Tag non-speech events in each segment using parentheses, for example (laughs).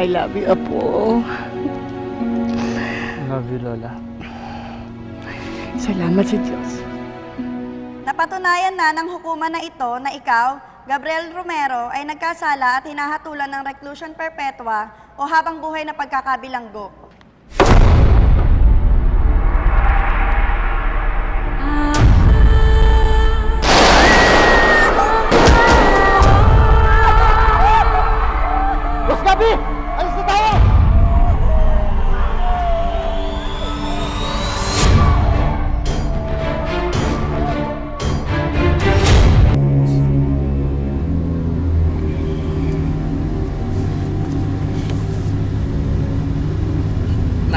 I love you, Apo. Love you, Lola. Salamat sa Diyos. Napatunayan na ng hukuman na ito na ikaw, Gabriel Romero, ay nagkasala at hinahatulan ng reclusion perpetua o habang buhay na pagkakabilanggo.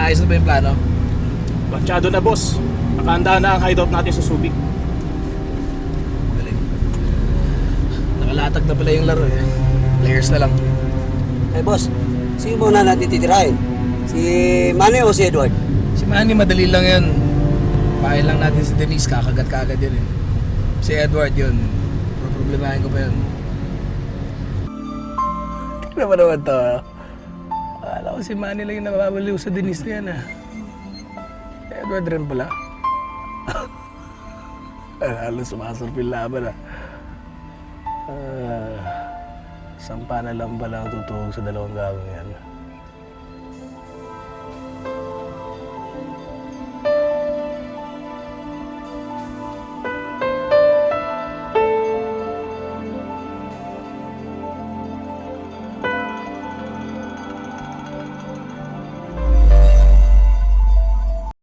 Naayos na ba yung plano? Planchado na boss. Nakahanda na ang hideout natin sa Subic. Galing. Nakalatag na pala yung laro eh. Players na lang. Eh boss, sino muna natin titirahin? Si Manny o si Edward? Si Manny madali lang yan. Pahay lang natin si Denise, kakagat-kagat din eh. Si Edward yun. Problemahin ko pa yun. Tignan mo naman to ko si Manny lang yung nababaliw sa Denise na yan ah. Si Edward rin pala. (laughs) Halos sumasurpil laban ah. Ah, sampa na lang pala ang tutuhog sa dalawang gawang yan.